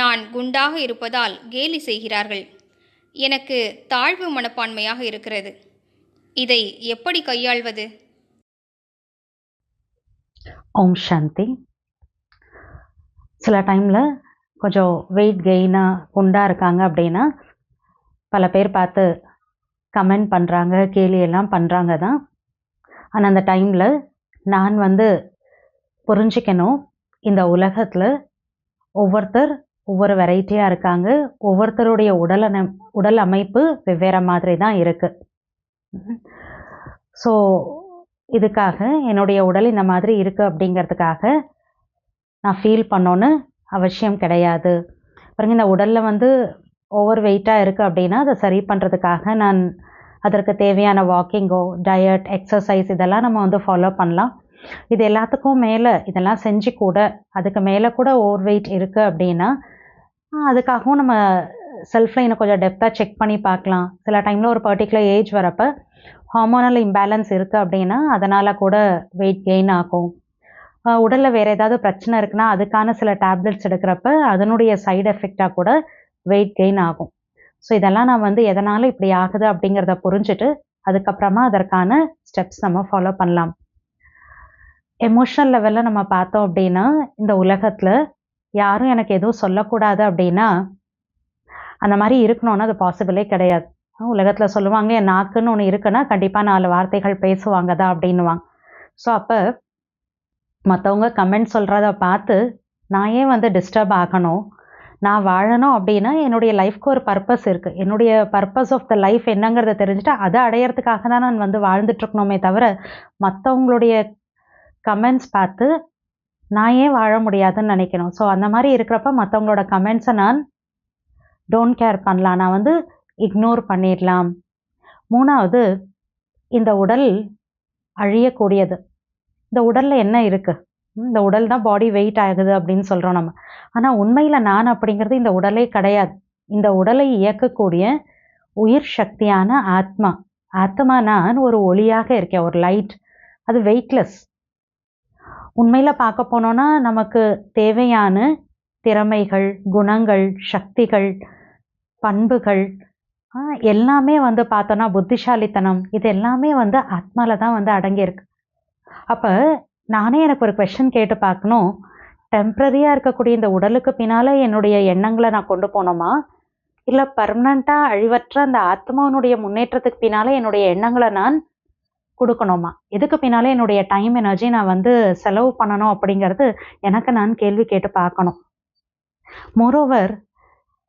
நான் குண்டாக இருப்பதால் கேலி செய்கிறார்கள். எனக்கு தாழ்வு மனப்பான்மையாக இருக்கிறது. இதை எப்படி கையாள்வது? ஓம் சாந்தி. சில டைமில் கொஞ்சம் வெயிட் கெயினாக குண்டாக இருக்காங்க அப்படின்னா பல பேர் பார்த்து கமெண்ட் பண்ணுறாங்க கேலி எல்லாம் பண்ணுறாங்க தான். ஆனால் அந்த டைமில் நான் வந்து புரிஞ்சிக்கணும் இந்த உலகத்தில் ஒவ்வொருத்தர் ஒவ்வொரு வெரைட்டியாக இருக்காங்க. ஒவ்வொருத்தருடைய உடல் உடல் அமைப்பு வெவ்வேறு மாதிரி தான் இருக்குது ஸோ இதுக்காக என்னுடைய உடல் இந்த மாதிரி இருக்குது அப்படிங்கிறதுக்காக நான் ஃபீல் பண்ணோன்னு அவசியம் கிடையாது. பாருங்க இந்த உடலில் வந்து ஓவர் வெயிட்டாக இருக்குது அப்படின்னா அதை சரி பண்ணுறதுக்காக நான் அதற்கு தேவையான வாக்கிங்கோ டயட் எக்ஸசைஸ் இதெல்லாம் நம்ம வந்து ஃபாலோ பண்ணலாம். இது எல்லாத்துக்கும் மேலே இதெல்லாம் செஞ்சு கூட அதுக்கு மேலே கூட ஓவர் வெயிட் இருக்குது அப்படின்னா அதுக்காகவும் நம்ம செல்ஃபில் இன்னும் கொஞ்சம் டெப்த்தாக செக் பண்ணி பார்க்கலாம். சில டைமில் ஒரு பர்டிகுலர் ஏஜ் வரப்போ ஹார்மோனல் இம்பேலன்ஸ் இருக்குது அப்படின்னா அதனால் கூட வெயிட் கெயின் ஆகும். உடலில் வேறு ஏதாவது பிரச்சனை இருக்குன்னா அதுக்கான சில டேப்லெட்ஸ் எடுக்கிறப்ப அதனுடைய சைடு எஃபெக்டாக கூட வெயிட் கெயின் ஆகும். ஸோ இதெல்லாம் நான் வந்து எதனால் இப்படி ஆகுது அப்படிங்கிறத புரிஞ்சுட்டு அதுக்கப்புறமா அதற்கான ஸ்டெப்ஸ் நம்ம ஃபாலோ பண்ணலாம். எமோஷனல் லெவலில் நம்ம பார்த்தோம் அப்படின்னா இந்த உலகத்தில் யாரும் எனக்கு எதுவும் சொல்லக்கூடாது அப்படின்னா அந்த மாதிரி இருக்கணும்னா அது பாசிபிளே கிடையாது. உலகத்தில் சொல்லுவாங்க என் நாக்குன்னு ஒன்று இருக்குன்னா கண்டிப்பாக நாலு வார்த்தைகள் பேசுவாங்க தான் அப்படின்னுவாங்க ஸோ அப்போ மற்றவங்க கமெண்ட் சொல்கிறத பார்த்து நான் ஏன் வந்து டிஸ்டர்ப் ஆகணும்? நான் வாழணும் அப்படின்னா என்னுடைய லைஃப்க்கு ஒரு பர்பஸ் இருக்குது என்னுடைய பர்பஸ் ஆஃப் த லைஃப் என்னங்கிறத தெரிஞ்சுட்டு அதை அடையிறதுக்காக தான் நான் வந்து வாழ்ந்துட்டுருக்கணுமே தவிர மற்றவங்களுடைய கமெண்ட்ஸ் பார்த்து நான் ஏன் வாழ முடியாதுன்னு நினைக்கணும். ஸோ அந்த மாதிரி இருக்கிறப்ப மற்றவங்களோட கமெண்ட்ஸை நான் டோன்ட் கேர் பண்ணலாம். நான் வந்து இக்னோர் பண்ணிடலாம். மூணாவது இந்த உடல் அழியக்கூடியது. இந்த உடலில் என்ன இருக்குது இந்த உடல் தான் பாடி வெயிட் ஆகுது அப்படின்னு சொல்கிறோம் நம்ம. ஆனால் உண்மையில் நான் அப்படிங்கிறது இந்த உடலே கிடையாது. இந்த உடலை இயக்கக்கூடிய உயிர் சக்தியான ஆத்மா. ஆத்மா நான் ஒரு ஒளியாக இருக்கேன் ஒரு லைட் அது வெயிட்லெஸ் உண்மையில் பார்க்க போனோன்னா நமக்கு தேவையான திறமைகள் குணங்கள் சக்திகள் பண்புகள் எல்லாமே வந்து பார்த்தோன்னா புத்திசாலித்தனம் இது எல்லாமே வந்து ஆத்மாவில் தான் வந்து அடங்கியிருக்கு. அப்போ நானே எனக்கு ஒரு கொஷின் கேட்டு பார்க்கணும். டெம்ப்ரரியாக இருக்கக்கூடிய இந்த உடலுக்கு பின்னால் என்னுடைய எண்ணங்களை நான் கொண்டு போனோமா இல்லை பர்மனண்ட்டாக அழிவற்ற அந்த ஆத்மாவினுடைய முன்னேற்றத்துக்கு பின்னால் என்னுடைய எண்ணங்களை நான் கொடுக்கணுமா? இதுக்கு பின்னாலே என்னுடைய டைம் எனர்ஜி நான் வந்து செலவு பண்ணணும் அப்படிங்கிறது எனக்கு நான் கேள்வி கேட்டு பார்க்கணும். மோரோவர்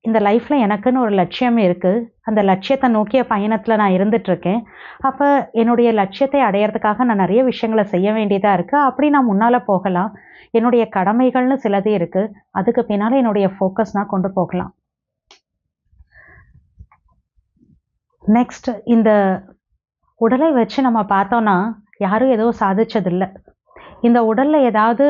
இந்த லைஃப்பில் எனக்குன்னு ஒரு லட்சியம் இருக்குது அந்த லட்சியத்தை நோக்கிய பயணத்தில் நான் இருந்துகிட்ருக்கேன் அப்போ என்னுடைய லட்சியத்தை அடையிறதுக்காக நான் நிறைய விஷயங்களை செய்ய வேண்டியதாக இருக்குது அப்படி நான் முன்னால் போகலாம். என்னுடைய கடமைகள்னு சிலது இருக்குது அதுக்கு பின்னால் என்னுடைய ஃபோக்கஸ் நான் கொண்டு போகலாம். நெக்ஸ்ட் இந்த உடலை வச்சு நம்ம பார்த்தோன்னா யாரும் எதுவும் சாதிச்சதில்லை. இந்த உடலில் ஏதாவது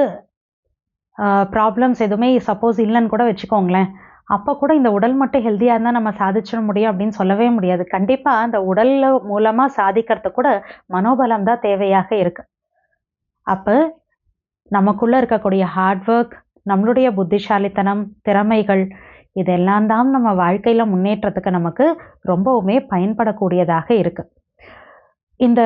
ப்ராப்ளம்ஸ் எதுவுமே சப்போஸ் இல்லைன்னு கூட வச்சுக்கோங்களேன். அப்போ கூட இந்த உடல் மட்டும் ஹெல்த்தியாக இருந்தால் நம்ம சாதிச்சிட முடியும் அப்படின்னு சொல்லவே முடியாது. கண்டிப்பாக அந்த உடலில் மூலமாக சாதிக்கிறது கூட மனோபலம் தான் தேவையாக இருக்குது அப்போ நமக்குள்ளே இருக்கக்கூடிய ஹார்ட் ஒர்க் நம்மளுடைய புத்திசாலித்தனம் திறமைகள் இதெல்லாம் தான் நம்ம வாழ்க்கையில் முன்னேற்றத்துக்கு நமக்கு ரொம்பவுமே பயன்படக்கூடியதாக இருக்குது இந்த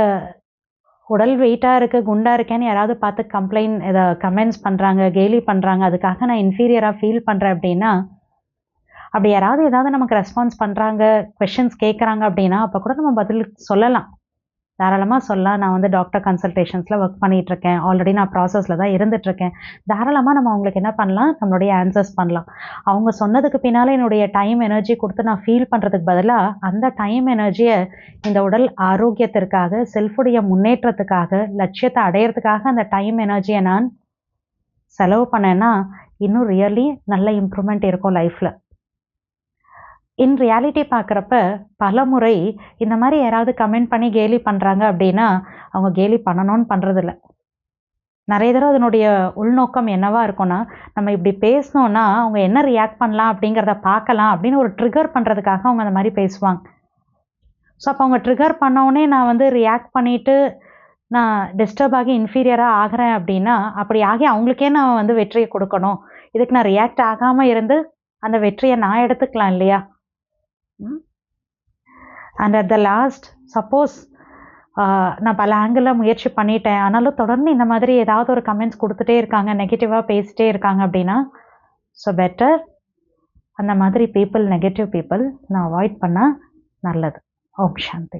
உடல் வெயிட்டாக இருக்குது குண்டாக இருக்கேன்னு யாராவது பார்த்து கம்ப்ளைண்ட் இதை கமெண்ட்ஸ் பண்ணுறாங்க கேலி பண்ணுறாங்க அதுக்காக நான் இன்ஃபீரியராக ஃபீல் பண்ணுறேன் அப்படின்னா அப்படி யாராவது ஏதாவது நமக்கு ரெஸ்பான்ஸ் பண்ணுறாங்க கொஷின்ஸ் கேட்குறாங்க அப்படின்னா அப்போ கூட நம்ம பதில் சொல்லலாம். தாராளமாக சொல்லலாம். நான் வந்து டாக்டர் கன்சல்டேஷன்ஸில் ஒர்க் பண்ணிகிட்ருக்கேன் ஆல்ரெடி நான் ப்ராசஸில் தான் இருந்துகிட்ருக்கேன் தாராளமாக நம்ம அவங்களுக்கு என்ன பண்ணலாம்? நம்மளுடைய ஆன்சர்ஸ் பண்ணலாம். அவங்க சொன்னதுக்கு பின்னால் என்னுடைய டைம் எனர்ஜி கொடுத்து நான் ஃபீல் பண்ணுறதுக்கு பதிலாக அந்த டைம் எனர்ஜியை இந்த உடல் ஆரோக்கியத்திற்காக செல்ஃபுடைய முன்னேற்றத்துக்காக லட்சியத்தை அடையிறதுக்காக அந்த டைம் எனர்ஜியை நான் செலவு பண்ணேன்னா இன்னும் ரியலி நல்ல இம்ப்ரூவ்மெண்ட் இருக்கும் லைஃப்பில் இன் ரியாலிட்டி பார்க்குறப்ப பல முறை இந்த மாதிரி யாராவது கமெண்ட் பண்ணி கேலி பண்ணுறாங்க அப்படின்னா அவங்க கேலி பண்ணணும்னு பண்ணுறதில்ல நிறைய தடவை அதனுடைய உள்நோக்கம் என்னவாக இருக்கும்னா நம்ம இப்படி பேசினோன்னா அவங்க என்ன ரியாக்ட் பண்ணலாம் அப்படிங்கிறத பார்க்கலாம் அப்படின்னு ஒரு ட்ரிகர் பண்ணுறதுக்காக அவங்க அந்த மாதிரி பேசுவாங்க. ஸோ அப்போ அவங்க ட்ரிகர் பண்ணோடனே நான் வந்து ரியாக்ட் பண்ணிவிட்டு நான் டிஸ்டர்ப் ஆகி இன்ஃபீரியராக ஆகிறேன் அப்படின்னா அப்படி ஆகி அவங்களுக்கே நான் வந்து வெற்றியை கொடுக்கணும். இதுக்கு நான் ரியாக்ட் ஆகாமல் இருந்து அந்த வெற்றியை நான் எடுத்துக்கலாம் இல்லையா? And at the last suppose நான் பல ஆங்கிளில் முயற்சி பண்ணிட்டேன். ஆனாலும் தொடர்ந்து இந்த மாதிரி ஏதாவது ஒரு கமெண்ட்ஸ் கொடுத்துட்டே இருக்காங்க. நெகட்டிவாக பேசிட்டே இருக்காங்க அப்படின்னா ஸோ பெட்டர் அந்த மாதிரி பீப்புள் நெகட்டிவ் பீப்புள் நான் அவாய்ட் பண்ணால் நல்லது. ஓம் சாந்தி.